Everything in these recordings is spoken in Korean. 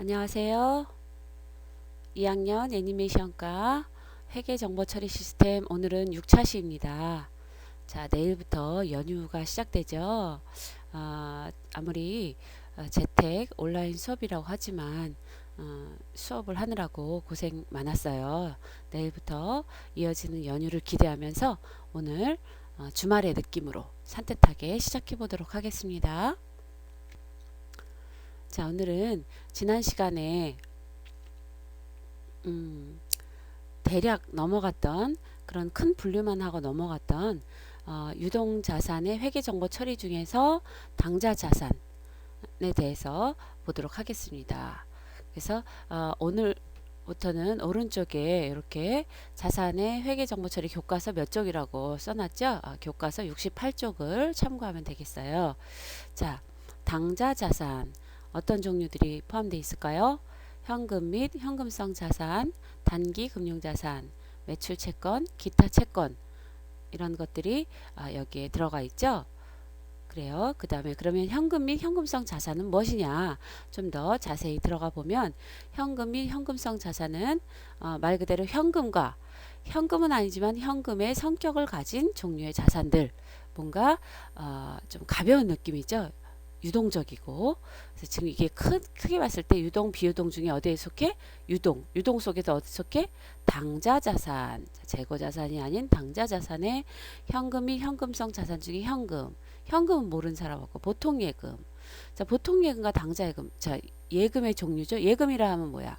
안녕하세요. 2학년 애니메이션과 회계 정보 처리 시스템 오늘은 6차 시입니다. 자, 내일부터 연휴가 시작되죠. 아, 아무리 어, 재택 온라인 수업이라고 하지만 어, 수업을 하느라고 고생 많았어요. 내일부터 이어지는 연휴를 기대하면서 오늘 어, 주말의 느낌으로 산뜻하게 시작해 보도록 하겠습니다. 자, 오늘은 지난 시간에 음, 대략 넘어갔던 그런 큰 분류만 하고 넘어갔던 어, 유동 자산의 회계 정보 처리 중에서 당좌 자산에 대해서 보도록 하겠습니다. 그래서 어, 오늘 부터는 오른쪽에 이렇게 자산의 회계 정보 처리 교과서 몇 쪽이라고 써놨죠? 어, 교과서 68쪽을 참고하면 되겠어요. 자, 당좌 자산 어떤 종류들이 포함되어 있을까요? 현금 및 현금성 자산, 단기 금융자산, 매출 채권, 기타 채권 이런 것들이 아, 여기에 들어가 있죠. 그래요. 그 다음에 그러면 현금 및 현금성 자산은 무엇이냐? 좀 더 자세히 들어가 보면 현금 및 현금성 자산은 어, 말 그대로 현금과 현금은 아니지만 현금의 성격을 가진 종류의 자산들 뭔가 어, 좀 가벼운 느낌이죠. 유동적이고. 그래서 지금 이게 크, 크게 봤을 때 유동 비유동 중에 어디에 속해? 유동. 유동 속에서 어디 속해? 당좌 자산. 재고 자산이 아닌 당좌 자산의 현금 및 현금성 자산 중에 현금. 현금은 모르는 사람 없고 보통 예금. 자 보통 예금과 당좌 예금. 자 예금의 종류죠. 예금이라 하면 뭐야?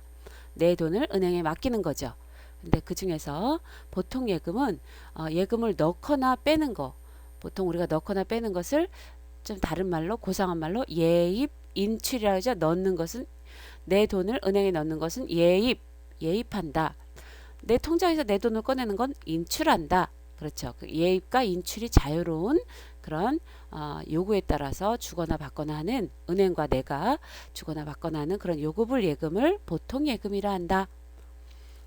내 돈을 은행에 맡기는 거죠. 근데 그 중에서 보통 예금은 어, 예금을 넣거나 빼는 거. 보통 우리가 넣거나 빼는 것을 좀 다른 말로 고상한 말로 예입 인출이라고 하죠. 넣는 것은 내 돈을 은행에 넣는 것은 예입 예입한다. 내 통장에서 내 돈을 꺼내는 건 인출한다. 그렇죠. 그 예입과 인출이 자유로운 그런 어, 요구에 따라서 주거나 받거나 하는 은행과 내가 주거나 받거나 하는 그런 요구불 예금을 보통 예금이라 한다.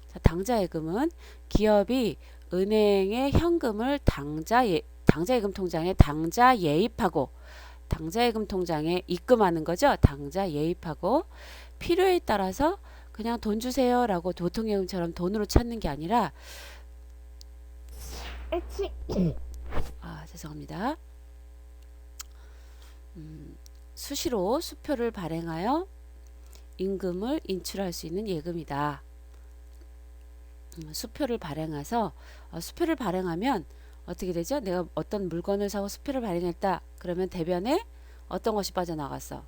자, 당좌 예금은 기업이 은행에 현금을 당좌 예, 당좌 예금 통장에 당좌 예입하고 당좌예금 통장에 입금하는 거죠. 당좌 예입하고 필요에 따라서 그냥 돈 주세요 라고 보통예금처럼 돈으로 찾는 게 아니라 아 죄송합니다. 음, 수시로 수표를 발행하여 임금을 인출할 수 있는 예금이다. 음, 수표를 발행해서 어, 수표를 발행하면 어떻게 되죠? 내가 어떤 물건을 사고 수표를 발행했다. 그러면 대변에 어떤 것이 빠져나갔어?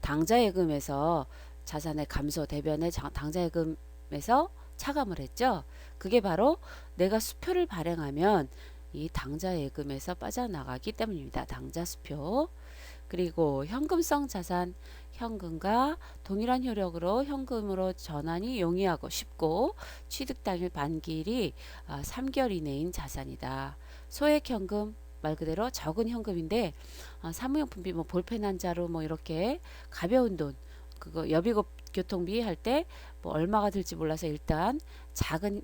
당좌예금에서 자산의 감소 대변에 당좌예금에서 차감을 했죠. 그게 바로 내가 수표를 발행하면 이 당좌예금에서 빠져나가기 때문입니다. 당좌수표. 그리고 현금성 자산, 현금과 동일한 효력으로 현금으로 전환이 용이하고 쉽고 취득 당일 반기일이 3개월 이내인 자산이다. 소액 현금 말 그대로 적은 현금인데 어, 사무용품비 뭐 볼펜 한 자루 뭐 이렇게 가벼운 돈 그거 여비고 교통비 할 때 뭐 얼마가 들지 몰라서 일단 작은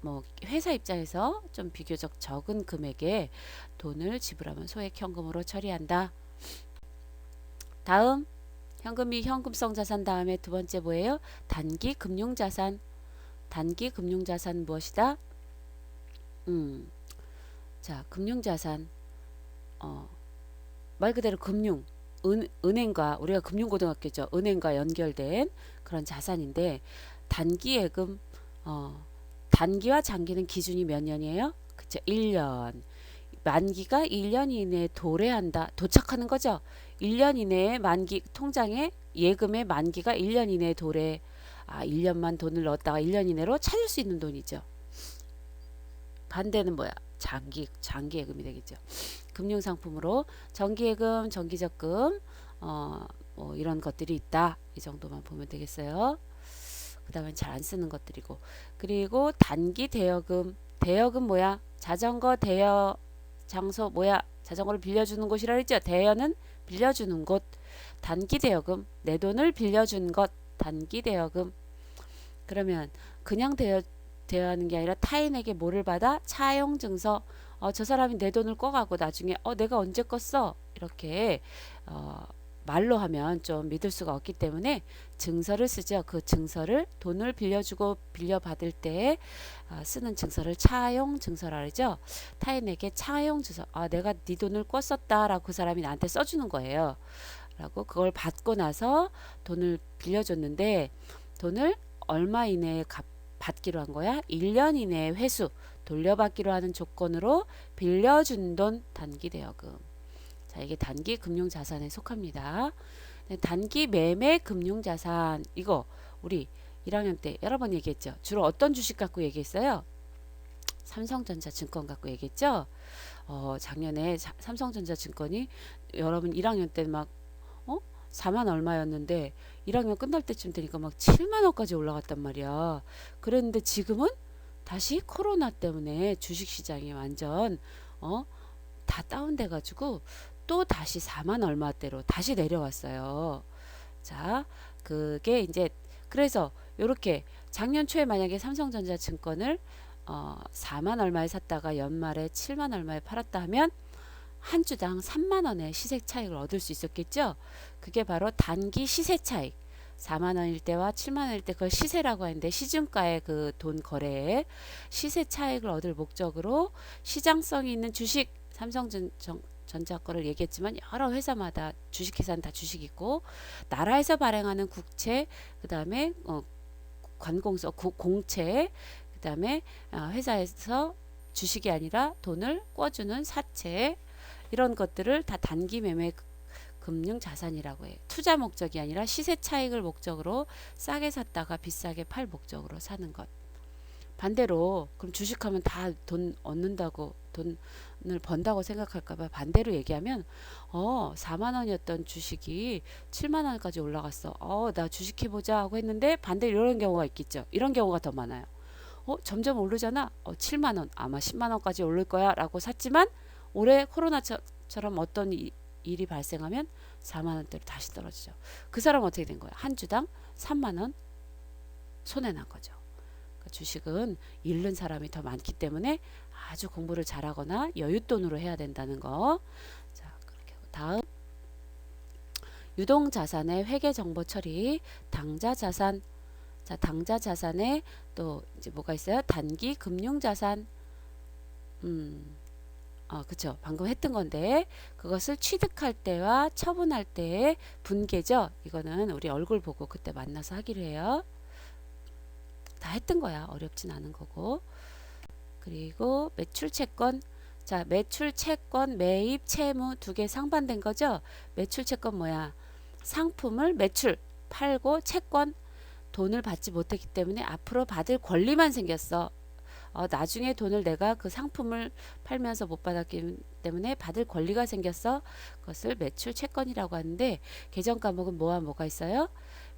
뭐 회사 입장에서 좀 비교적 적은 금액의 돈을 지불하면 소액 현금으로 처리한다. 다음 현금 및 현금성 자산 다음에 두 번째 뭐예요? 단기 금융 자산. 단기 금융 자산 무엇이다? 음. 자, 금융 자산. 어. 말 그대로 금융 은, 은행과 우리가 금융고등학교죠. 은행과 연결된 그런 자산인데 단기 예금 어, 단기와 장기는 기준이 몇 년이에요? 그쵸 1년 만기가 1년 이내에 도래한다 도착하는 거죠 1년 이내에 만기 통장에 예금의 만기가 1년 이내에 도래 아 1년만 돈을 넣었다가 1년 이내로 찾을 수 있는 돈이죠 반대는 뭐야 장기 장기 예금이 되겠죠. 금융 상품으로 정기 예금, 정기 적금 어, 뭐 이런 것들이 있다. 이 정도만 보면 되겠어요. 그다음에 잘안 쓰는 것들이고 그리고 단기 대여금 대여금 뭐야? 자전거 대여 장소 뭐야? 자전거를 빌려주는 곳이라 했죠. 대여는 빌려주는 곳. 단기 대여금 내 돈을 빌려준 것 단기 대여금 그러면 그냥 대여 대여하는 게 아니라 타인에게 뭐를 받아 차용 증서 어, 저 사람이 내 돈을 꺼가고 나중에 어 내가 언제 껐어 이렇게 어, 말로 하면 좀 믿을 수가 없기 때문에 증서를 쓰죠. 그 증서를 돈을 빌려주고 빌려받을 때 아, 쓰는 증서를 차용 증서라 그러죠. 타인에게 차용 증서. 아, 내가 네 돈을 꿨었다라고 그 사람이 나한테 써주는 거예요. 라고 그걸 받고 나서 돈을 빌려줬는데 돈을 얼마 이내에 갚, 받기로 한 거야? 1년 이내에 회수 돌려받기로 하는 조건으로 빌려준 돈 단기 대여금. 자, 이게 단기 금융 자산에 속합니다. 네, 단기 매매 금융 자산 이거 우리 1학년 때 여러 번 얘기했죠. 주로 어떤 주식 갖고 얘기했어요? 삼성전자 증권 갖고 얘기했죠. 어, 작년에 자, 삼성전자 증권이 여러분 1학년 때막 어? 4만 얼마였는데 1학년 끝날 때쯤 되니까 막 7만 원까지 올라갔단 말이야. 그랬는데 지금은 다시 코로나 때문에 주식 시장이 완전 어? 다 다운돼 가지고 또 다시 4만 얼마대로 다시 내려왔어요. 자, 그게 이제 그래서 요렇게 작년 초에 만약에 삼성전자 증권을 어, 4만 얼마에 샀다가 연말에 7만 얼마에 팔았다 하면 한 주당 3만 원의 시세 차익을 얻을 수 있었겠죠. 그게 바로 단기 시세 차익. 4만 원일 때와 7만 원일 때 그걸 시세라고 하는데 시중가의 그 돈 거래에 시세 차익을 얻을 목적으로 시장성이 있는 주식 삼성전 전자 거를 얘기했지만 여러 회사마다 주식회사는 다 주식 있고 나라에서 발행하는 국채 그다음에 어, 관공서 구, 공채 그다음에 어, 회사에서 주식이 아니라 돈을 꿔주는 사채 이런 것들을 다 단기 매매 금융 자산이라고 해요. 투자 목적이 아니라 시세 차익을 목적으로 싸게 샀다가 비싸게 팔 목적으로 사는 것. 반대로 그럼 주식하면 다 돈 얻는다고 돈을 번다고 생각할까봐 반대로 얘기하면 어 4만 원이었던 주식이 7만 원까지 올라갔어. 어 나 주식해보자 하고 했는데 반대로 이런 경우가 있겠죠. 이런 경우가 더 많아요. 어 점점 오르잖아. 어 7만 원 아마 10만 원까지 오를 거야 라고 샀지만 올해 코로나처럼 어떤 이, 일이 발생하면 4만 원대로 다시 떨어지죠. 그 사람 어떻게 된 거야? 한 주당 3만 원 손해 난 거죠. 그러니까 주식은 잃는 사람이 더 많기 때문에 아주 공부를 잘하거나 여윳돈으로 해야 된다는 거. 자, 그렇게 하고 다음 유동 자산의 회계 정보 처리, 당자 자산. 자, 당자 자산에 또 이제 뭐가 있어요? 단기 금융 자산. 음. 어, 그쵸. 방금 했던 건데, 그것을 취득할 때와 처분할 때의 분계죠. 이거는 우리 얼굴 보고 그때 만나서 하기로 해요. 다 했던 거야. 어렵진 않은 거고. 그리고 매출 채권. 자, 매출 채권, 매입, 채무 두 개 상반된 거죠. 매출 채권 뭐야? 상품을 매출, 팔고 채권, 돈을 받지 못했기 때문에 앞으로 받을 권리만 생겼어. 어, 나중에 돈을 내가 그 상품을 팔면서 못 받았기 때문에 받을 권리가 생겼어. 그것을 매출 채권이라고 하는데 계정 과목은 뭐와 뭐가 있어요?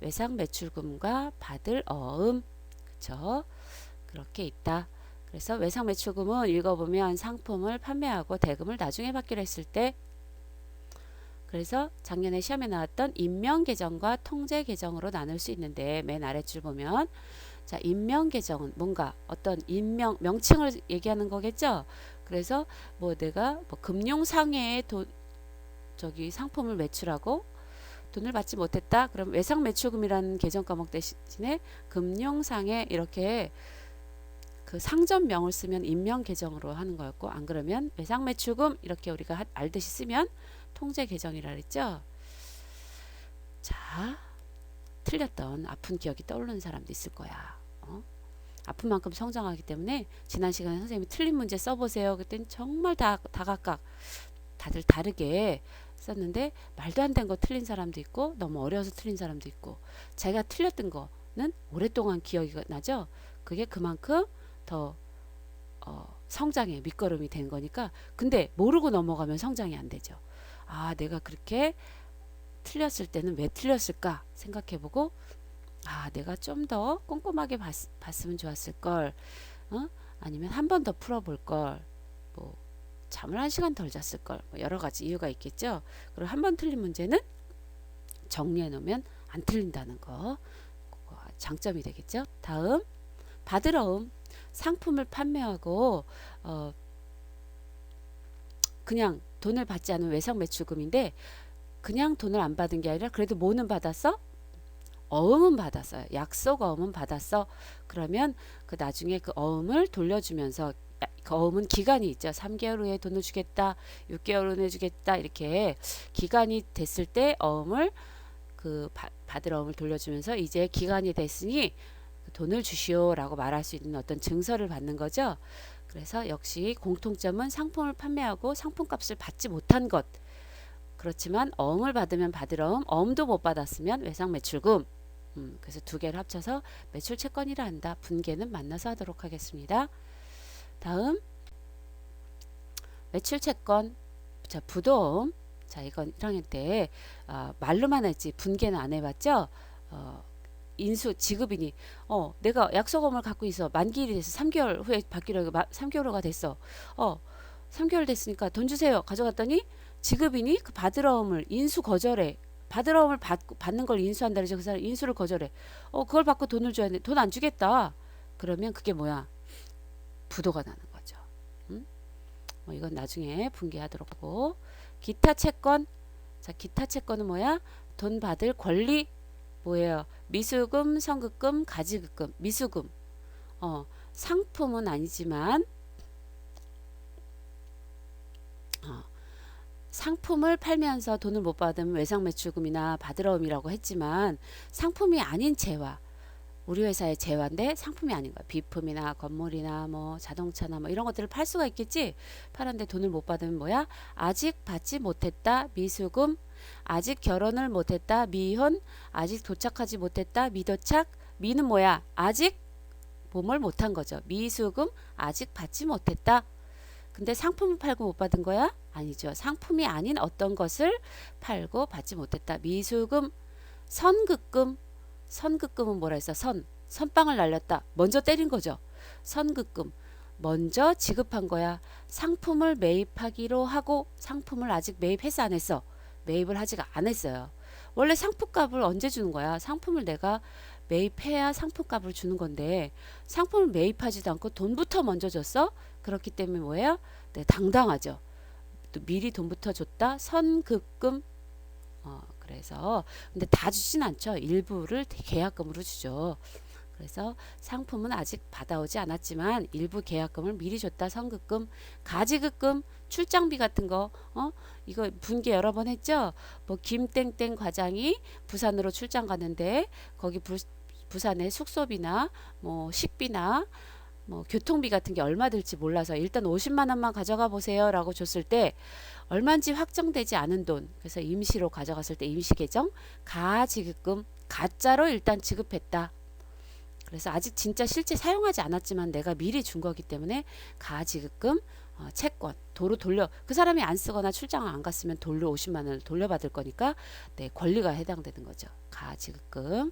외상 매출금과 받을 어음. 그쵸? 그렇게 있다. 그래서 외상 매출금은 읽어보면 상품을 판매하고 대금을 나중에 받기로 했을 때 그래서 작년에 시험에 나왔던 임명 계정과 통제 계정으로 나눌 수 있는데 맨 아래 줄 보면 자 임명 계정은 뭔가 어떤 임명 명칭을 얘기하는 거겠죠. 그래서 뭐 내가 뭐 금융 상해에 돈 저기 상품을 매출하고 돈을 받지 못했다. 그럼 외상 매출금이라는 계정 과목 대신에 금융 상해 이렇게 그 상점명을 쓰면 임명 계정으로 하는 거였고 안 그러면 외상 매출금 이렇게 우리가 알듯이 쓰면 통제 계정이라 그랬죠. 자, 틀렸던 아픈 기억이 떠오르는 사람도 있을 거야. 어? 아픈 만큼 성장하기 때문에 지난 시간에 선생님이 틀린 문제 써보세요. 그땐 정말 다 다각각 다들 다르게 썼는데 말도 안 된 거 틀린 사람도 있고 너무 어려워서 틀린 사람도 있고 자기가 틀렸던 거는 오랫동안 기억이 나죠. 그게 그만큼 더 어, 성장의 밑거름이 된 거니까 근데 모르고 넘어가면 성장이 안 되죠. 아 내가 그렇게 틀렸을 때는 왜 틀렸을까 생각해보고 아 내가 좀 더 꼼꼼하게 봤, 으면 좋았을 걸 어? 아니면 한 번 더 풀어볼 걸 뭐 잠을 한 시간 덜 잤을 걸 뭐 여러 가지 이유가 있겠죠. 그리고 한 번 틀린 문제는 정리해 놓으면 안 틀린다는 거 장점이 되겠죠. 다음 받으러움 상품을 판매하고 어, 그냥 돈을 받지 않은 외상 매출금인데 그냥 돈을 안 받은 게 아니라 그래도 뭐는 받았어? 어음은 받았어요. 약속 어음은 받았어. 그러면 그 나중에 그 어음을 돌려주면서 그 어음은 기간이 있죠. 3개월 후에 돈을 주겠다. 6개월 후에 주겠다. 이렇게 기간이 됐을 때 어음을 그 바, 받을 어음을 돌려주면서 이제 기간이 됐으니 그 돈을 주시오라고 말할 수 있는 어떤 증서를 받는 거죠. 그래서 역시 공통점은 상품을 판매하고 상품값을 받지 못한 것. 그렇지만 어음을 받으면 받을 어음, 어음도 못 받았으면 외상 매출금. 음, 그래서 두 개를 합쳐서 매출 채권이라 한다. 분개는 만나서 하도록 하겠습니다. 다음 매출 채권. 자 부도음. 자 이건 1학년 때 아, 말로만 했지 분개는 안 해봤죠. 어, 인수 지급이니 어 내가 약속금을 갖고 있어 만기일이 돼서 3개월 후에 받기로 하고 3개월 후가 됐어 어 3개월 됐으니까 돈 주세요 가져갔더니 지급이니 그 받으러움을 인수 거절해 받으러움을 받고 받는 걸 인수한다 그래서 그 사람 인수를 거절해. 어 그걸 받고 돈을 줘야 돼. 돈 안 주겠다. 그러면 그게 뭐야? 부도가 나는 거죠. 음? 뭐 이건 나중에 분개하도록 하고. 기타 채권. 자 기타 채권은 뭐야? 돈 받을 권리 뭐예요? 미수금, 선급금, 가지급금, 미수금. 어, 상품은 아니지만 상품을 팔면서 돈을 못 받으면 외상 매출금이나 받으러움이라고 했지만 상품이 아닌 재화 우리 회사의 재화인데 상품이 아닌 거야. 비품이나 건물이나 뭐 자동차나 뭐 이런 것들을 팔 수가 있겠지. 팔았는데 돈을 못 받으면 뭐야? 아직 받지 못했다. 미수금, 아직 결혼을 못했다. 미혼, 아직 도착하지 못했다. 미도착, 미는 뭐야? 아직 몸을 못한 거죠. 미수금, 아직 받지 못했다. 근데 상품을 팔고 못 받은 거야? 아니죠. 상품이 아닌 어떤 것을 팔고 받지 못했다. 미수금, 선급금, 선급금은 뭐라 했어? 선. 선빵을 날렸다. 먼저 때린 거죠. 선급금. 먼저 지급한 거야. 상품을 매입하기로 하고 상품을 아직 매입해서 안 했어. 매입을 하지가 않았어요. 원래 상품값을 언제 주는 거야? 상품을 내가 매입해야 상품값을 주는 건데 상품을 매입하지도 않고 돈부터 먼저 줬어? 그렇기 때문에 뭐예요? 네, 당당하죠. 또 미리 돈부터 줬다. 선급금. 어, 그래서 근데 다 주진 않죠. 일부를 계약금으로 주죠. 그래서 상품은 아직 받아오지 않았지만 일부 계약금을 미리 줬다 선급금 가지급금 출장비 같은 거 어? 이거 분개 여러 번 했죠 뭐 김땡땡 과장이 부산으로 출장 가는데 거기 부, 부산에 숙소비나 뭐 식비나 뭐 교통비 같은 게 얼마 들지 몰라서 일단 50만 원만 가져가 보세요 라고 줬을 때 얼마인지 확정되지 않은 돈. 그래서 임시로 가져갔을 때 임시 계정 가 지급금 가짜로 일단 지급했다. 그래서 아직 진짜 실제 사용하지 않았지만 내가 미리 준 거기 때문에 가 지급금 어, 채권 도로 돌려 그 사람이 안 쓰거나 출장을 안 갔으면 돌려 50만 원을 돌려받을 거니까 네 권리가 해당되는 거죠. 가 지급금.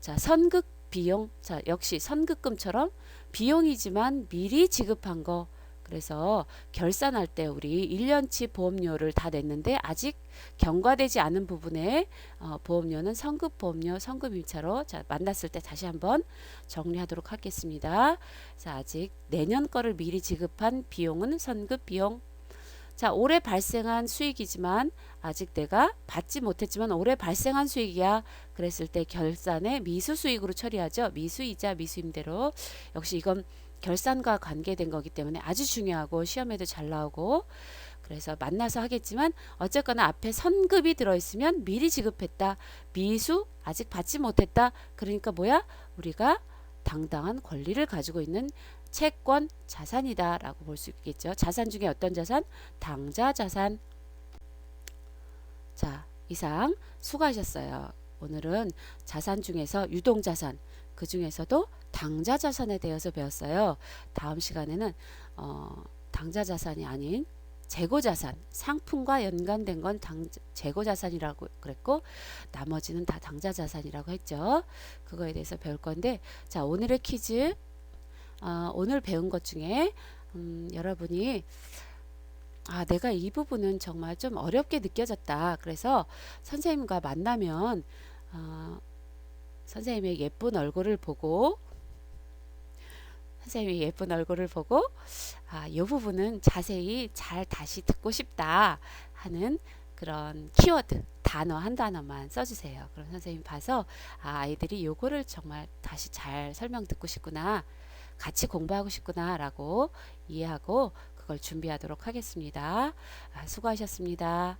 자 선급 비용. 자 역시 선급금처럼 비용이지만 미리 지급한 거 그래서 결산할 때 우리 1년치 보험료를 다 냈는데 아직 경과되지 않은 부분에 어, 보험료는 성급 보험료, 성급 임차로 자, 만났을 때 다시 한번 정리하도록 하겠습니다. 자, 아직 내년 거를 미리 지급한 비용은 선급 비용. 자, 올해 발생한 수익이지만 아직 내가 받지 못했지만 올해 발생한 수익이야. 그랬을 때 결산에 미수 수익으로 처리하죠. 미수이자 미수임대로. 역시 이건 결산과 관계된 거기 때문에 아주 중요하고 시험에도 잘 나오고 그래서 만나서 하겠지만 어쨌거나 앞에 선급이 들어있으면 미리 지급했다. 미수 아직 받지 못했다. 그러니까 뭐야? 우리가 당당한 권리를 가지고 있는 채권 자산이다 라고 볼 수 있겠죠. 자산 중에 어떤 자산? 당자 자산. 자 이상 수고하셨어요. 오늘은 자산 중에서 유동 자산 그 중에서도 당자 자산에 대해서 배웠어요. 다음 시간에는 어, 당자 자산이 아닌 재고 자산, 상품과 연관된 건 당, 재고 자산이라고 그랬고 나머지는 다 당자 자산이라고 했죠. 그거에 대해서 배울 건데 자 오늘의 퀴즈 어, 오늘 배운 것 중에 음, 여러분이 아, 내가 이 부분은 정말 좀 어렵게 느껴졌다. 그래서 선생님과 만나면 어, 선생님의 예쁜 얼굴을 보고 선생님의 예쁜 얼굴을 보고 아, 이 부분은 자세히 잘 다시 듣고 싶다 하는 그런 키워드 단어 한 단어만 써주세요. 그럼 선생님 봐서 아, 아이들이 요거를 정말 다시 잘 설명 듣고 싶구나. 같이 공부하고 싶구나 라고 이해하고 그걸 준비하도록 하겠습니다. 아, 수고하셨습니다.